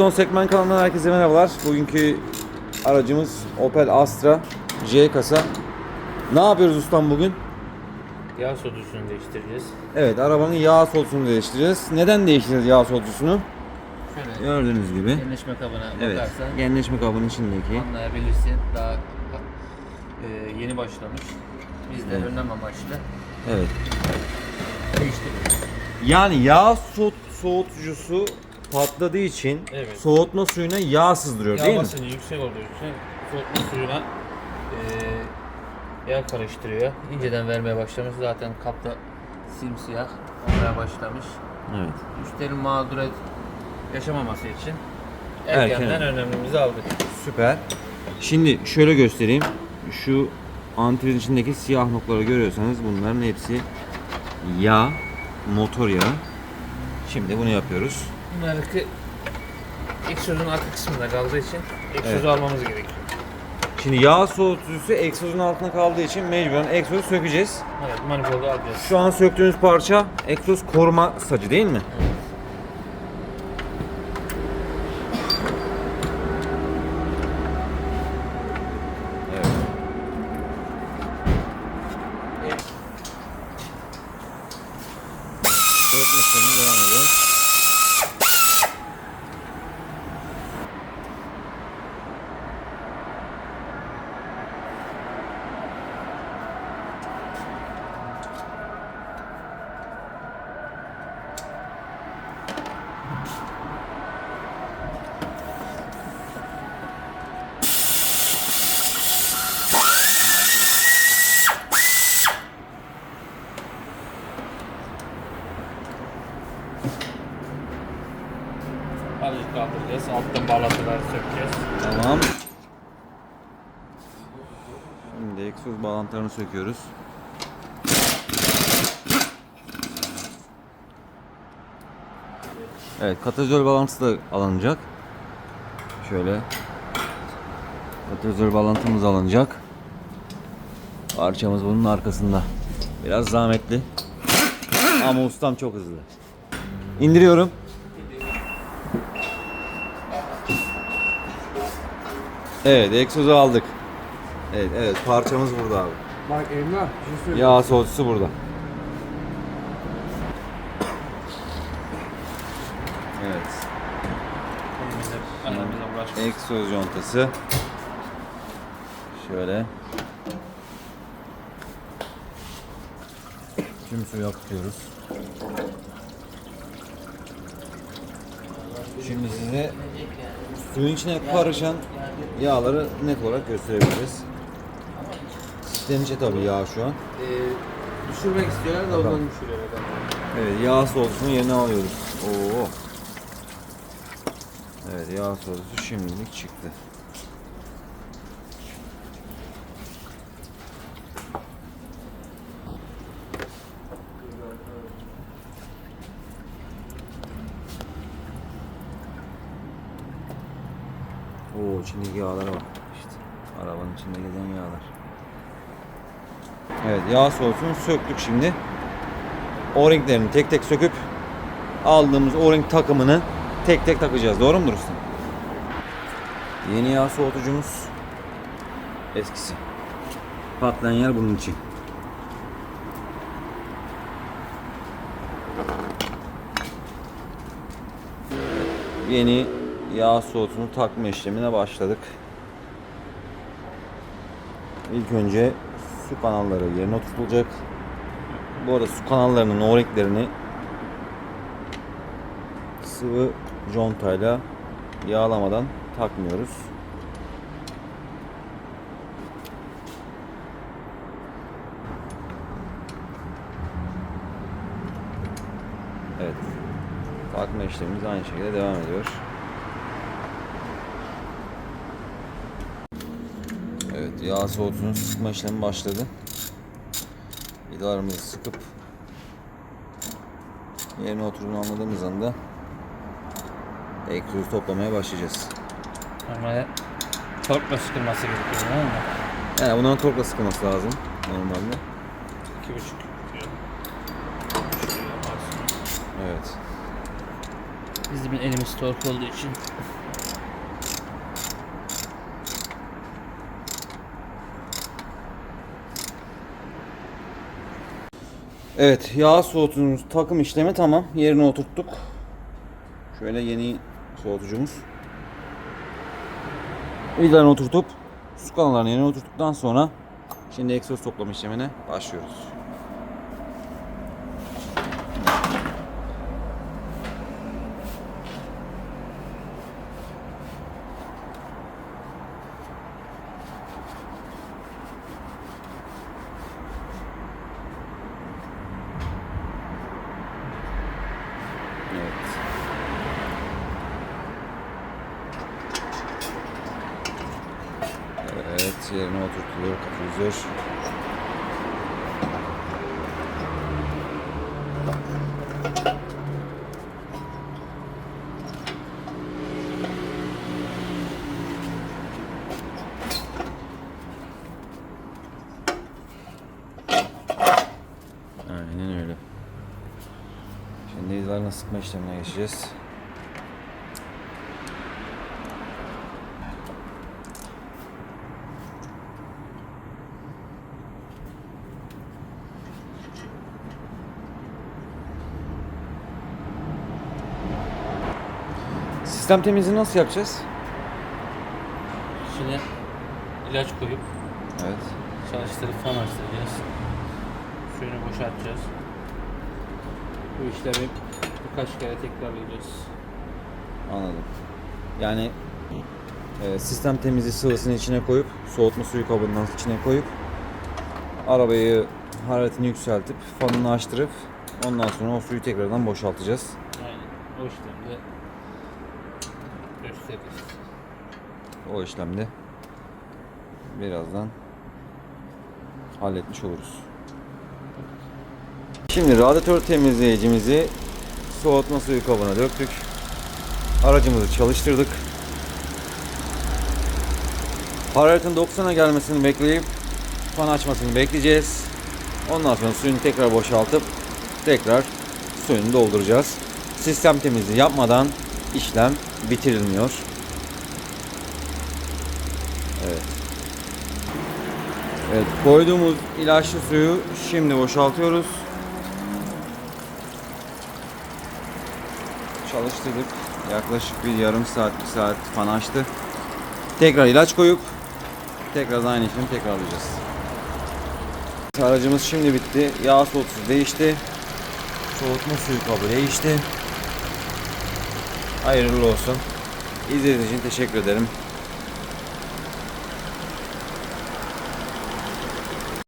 Bridgestone Segment kanalından herkese merhabalar. Bugünkü aracımız Opel Astra J kasa. Ne yapıyoruz ustam bugün? Yağ sodusunu değiştireceğiz. Evet arabanın yağ soğutusunu değiştireceğiz. Neden değiştireceğiz yağ soğutusunu? Şöyle Gördüğünüz gibi. genleşme kabına Evet. bakarsan Genleşme kabının içindeki. anlayabilirsin. Daha e, yeni başlamış. Biz de Evet. önlem amaçlı Evet. değiştiriyoruz. Yani yağ soğut soğutucusu patladığı için Evet. soğutma suyuna yağ sızdırıyor Yağ değil mi? basıncı yüksek olduğu için soğutma suyuna e, yağ karıştırıyor. İnceden vermeye başlamış. Zaten kapta simsiyah olmaya başlamış. Evet. Müşterinin mağduriyet yaşamaması için Erken. erkenden önlemimizi aldık. Süper. Şimdi şöyle göstereyim. Şu antifriz içindeki siyah noktaları görüyorsanız bunların hepsi yağ, motor yağı. Şimdi bunu yapıyoruz. Bunlar ki egzozun arka kısmında kaldığı için egzozu Evet. almamız gerekiyor. Şimdi yağ soğutucusu egzozun altına kaldığı için mecburen egzozu sökeceğiz. Evet, manifoldu alacağız. Şu an söktüğünüz parça egzoz koruma sacı değil mi? Evet. Sökme işlemi devam ediyor. Azıcık kaldıracağız. Alttan bağlantıları sökeceğiz. Tamam. Şimdi egzoz bağlantılarını söküyoruz. Evet, katalizör bağlantısı da alınacak. Şöyle. Katalizör bağlantımız alınacak. Parçamız bunun arkasında. Biraz zahmetli. Ama ustam çok hızlı. İndiriyorum. Evet, egzozu aldık. Evet, evet parçamız burada abi. Bak Emrah bir şey söyleyeyim. Yağ soğutucusu burada. Evet. Egzoz contası. Şöyle. Tüm suyu akıtıyoruz. Şimdi size suyun içine karışan yağları net olarak gösterebiliriz. Sistemin içi tabii yağ şu an. Ee, düşürmek istiyorlar da Bakalım. ondan düşürüyorlar. Evet yağ soğutusunu yerine alıyoruz. Oo. Evet yağ soğutusu şimdilik çıktı. Oo içindeki yağlara bak. İşte arabanın içinde gezen yağlar. Evet yağ soğutusunu söktük şimdi. O-ringlerini tek tek söküp aldığımız O-ring takımını tek tek takacağız. Doğru mudur usta? Yeni yağ soğutucumuz eskisi. Patlayan yer bunun için. Yeni yağ soğutunu takma işlemine başladık. İlk önce su kanalları yerine oturtulacak. Bu arada su kanallarının o-ringlerini sıvı contayla yağlamadan takmıyoruz. Evet. Takma işlemimiz aynı şekilde devam ediyor. Evet, yağ soğutusunun sıkma işlemi başladı. Vidalarımızı sıkıp yerine oturduğunu anladığımız anda egzozu toplamaya başlayacağız. Normalde torkla sıkılması gerekiyor değil mi? Yani bunların torkla sıkılması lazım normalde. İki buçuk. Evet. Bizim elimiz tork olduğu için. Evet yağ soğutucumuz takım işlemi tamam. Yerine oturttuk. Şöyle yeni soğutucumuz. Vidalarını oturtup su kanallarını yerine oturttuktan sonra şimdi egzoz toplama işlemine başlıyoruz. Evet. Evet, yerine oturtuluyor katalizör. Aynen öyle. Şimdi izlerine sıkma işlemine geçeceğiz. Sistem temizliğini nasıl yapacağız? İçine ilaç koyup Evet. çalıştırıp fan açtıracağız. Suyunu boşaltacağız. Bu işlemi birkaç kere tekrarlayacağız. Anladım. Yani e, sistem temizliği sıvısını içine koyup soğutma suyu kabından içine koyup arabayı hararetini yükseltip fanını açtırıp ondan sonra o suyu tekrardan boşaltacağız. Aynen. O işlemde O işlemde birazdan halletmiş oluruz. Şimdi radyatör temizleyicimizi soğutma suyu kabına döktük. Aracımızı çalıştırdık. Hararetin 90'a gelmesini bekleyip fan açmasını bekleyeceğiz. Ondan sonra suyunu tekrar boşaltıp tekrar suyunu dolduracağız. Sistem temizliği yapmadan işlem bitirilmiyor. Evet. Evet, koyduğumuz ilaçlı suyu şimdi boşaltıyoruz. Çalıştırdık. Yaklaşık bir yarım saat, bir saat fan açtı. Tekrar ilaç koyup tekrar aynı işlemi tekrarlayacağız. Aracımız şimdi bitti. Yağ soğutucu değişti. Soğutma suyu kabı değişti. Hayırlı olsun. İzlediğiniz için teşekkür ederim.